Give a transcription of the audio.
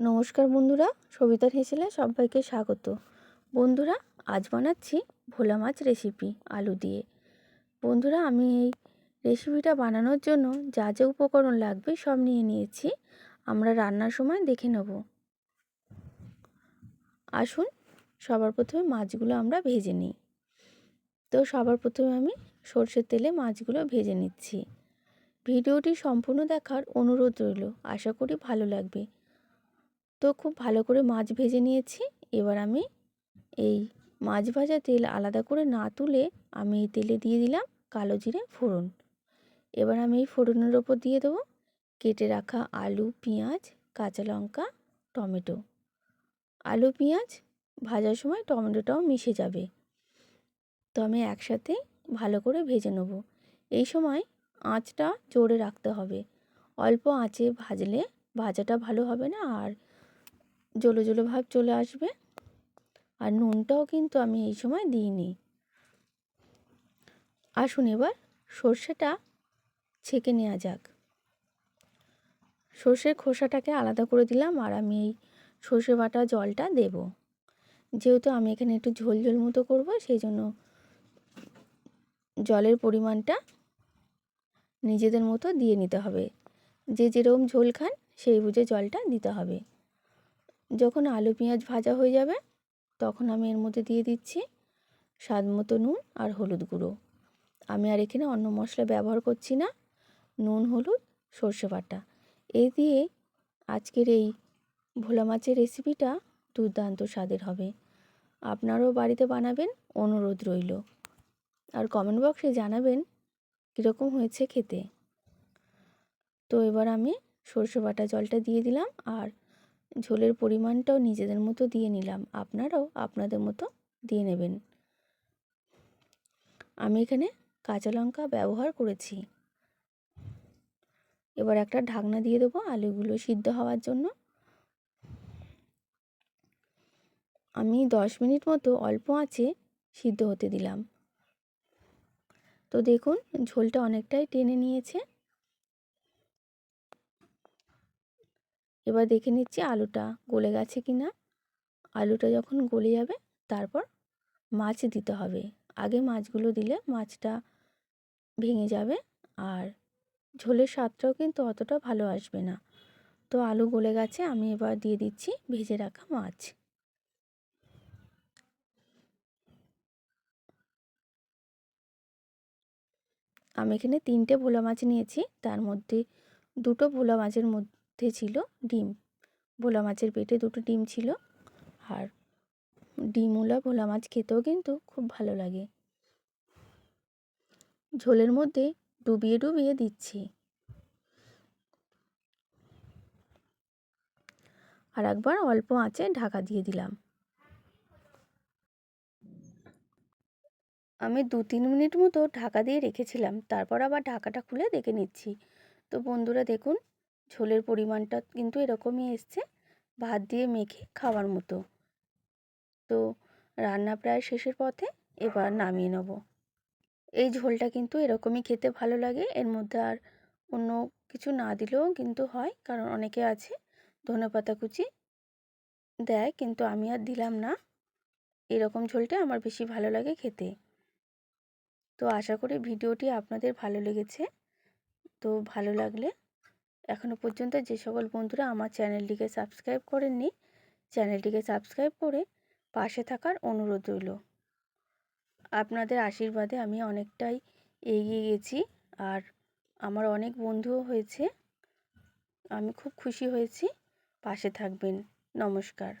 নমস্কার বন্ধুরা সবিতার হেসেলে সবাইকে স্বাগত। বন্ধুরা, আজ বানাচ্ছি ভোলা মাছ রেসিপি, আলু দিয়ে। বন্ধুরা, আমি এই রেসিপিটা বানানোর জন্য যা যা উপকরণ লাগবে সব নিয়ে নিয়েছি। আমরা রান্নার সময় দেখে নেব। আসুন, সবার প্রথমে মাছগুলো আমরা ভেজে নিই। তো সবার প্রথমে আমি সর্ষের তেলে মাছগুলো ভেজে নিচ্ছি। ভিডিওটি সম্পূর্ণ দেখার অনুরোধ রইল। আশা করি ভালো লাগবে। তো খুব ভালো করে মাছ ভেজে নিয়েছি। এবার আমি এই মাছ ভাজা তেল আলাদা করে না তুলে আমি এই তেলে দিয়ে দিলাম কালো জিরে ফোড়ন। এবার আমি এই ফোড়নের ওপর দিয়ে দেবো কেটে রাখা আলু, পেঁয়াজ, কাঁচা লঙ্কা, টমেটো। আলু, পেঁয়াজ ভাজার সময় টমেটোটাও মিশে যাবে। তো আমি একসাথে ভালো করে ভেজে নেব। এই সময় আঁচটা জোরে রাখতে হবে। অল্প আঁচে ভাজলে ভাজাটা ভালো হবে না আর জলো জলো ভাব চলে আসবে। আর নুনটাও কিন্তু আমি এই সময় দিইনি। আসুন এবার সর্ষেটা ছেঁকে নেওয়া যাক। সর্ষের খোসাটাকে আলাদা করে দিলাম আর আমি এই সর্ষে বাটা জলটা দেব। যেহেতু আমি এখানে একটু ঝোল ঝোল মতো করব, সেই জন্য জলের পরিমাণটা নিজেদের মতো দিয়ে নিতে হবে। যে যেরকম ঝোল খান সেই বুঝে জলটা দিতে হবে। যখন আলু, পেঁয়াজ ভাজা হয়ে যাবে, তখন আমি এর মধ্যে দিয়ে দিচ্ছি স্বাদ মতো নুন আর হলুদ গুঁড়ো। আমি আর এখানে অন্য মশলা ব্যবহার করছি না, নুন, হলুদ, সর্ষে বাটা। এই দিয়ে আজকের এই ভোলা মাছের রেসিপিটা দুর্দান্ত স্বাদের হবে। আপনারাও বাড়িতে বানাবেন, অনুরোধ রইল। আর কমেন্ট বক্সে জানাবেন, কীরকম হয়েছে খেতে। তো এবার আমি সর্ষে বাটা জলটা দিয়ে দিলাম আর ঝোলের পরিমাণটাও নিজেদের মতো দিয়ে নিলাম। আপনারাও আপনাদের মতো দিয়ে নেবেন। আমি এখানে কাঁচা লঙ্কা ব্যবহার করেছি। এবার একটা ঢাকনা দিয়ে দেবো আলুগুলো সিদ্ধ হওয়ার জন্য। আমি দশ মিনিট মতো অল্প আঁচে সিদ্ধ হতে দিলাম। তো দেখুন, ঝোলটা অনেকটাই টেনে নিয়েছে। এবার দেখে নিচ্ছি আলুটা গলে গেছে কি না আলুটা যখন গলে যাবে, তারপর মাছ দিতে হবে। আগে মাছগুলো দিলে মাছটা ভেঙে যাবে আর ঝোলের স্বাদটাও কিন্তু অতটা ভালো আসবে না। তো আলু গলে গেছে, আমি এবার দিয়ে দিচ্ছি ভেজে রাখা মাছ। আমি এখানে তিনটে ভোলা মাছ নিয়েছি, তার মধ্যে দুটো ভোলা মাছের মধ্যে ছিল ডিম। ভোলা মাছের পেটে দুটো ডিম ছিল আর ডিমওলা ভোলা মাছ খেতেও কিন্তু খুব ভালো লাগে। ঝোলের মধ্যে ডুবিয়ে ডুবিয়ে দিচ্ছি। আর একবার অল্প আঁচে ঢাকা দিয়ে দিলাম। আমি দু তিন মিনিট মতো ঢাকা দিয়ে রেখেছিলাম, তারপর আবার ঢাকাটা খুলে দেখে নিচ্ছি। তো বন্ধুরা দেখুন ঝোলের পরিমাণটা কিন্তু এরকমই এসছে, ভাত দিয়ে মেখে খাওয়ার মতো। তো রান্না প্রায় শেষের পথে এবার নামিয়ে নেব। এই ঝোলটা কিন্তু এরকমই খেতে ভালো লাগে, এর মধ্যে আর অন্য কিছু না দিলেও কিন্তু হয়, কারণ অনেকে আছে, ধনে পাতা কুচি দেয়, কিন্তু আমি আর দিলাম না। এরকম ঝোলটা আমার বেশি ভালো লাগে খেতে। তো আশা করি ভিডিওটি আপনাদের ভালো লেগেছে। তো ভালো লাগলে এখনও পর্যন্ত যে সকল বন্ধুরা আমার চ্যানেলটিকে সাবস্ক্রাইব করেননি, চ্যানেলটিকে সাবস্ক্রাইব করে পাশে থাকার অনুরোধ রইল। আপনাদের আশীর্বাদে আমি অনেকটাই এগিয়ে গেছি আর আমার অনেক বন্ধুও হয়েছে। আমি খুব খুশি হয়েছি। পাশে থাকবেন। নমস্কার।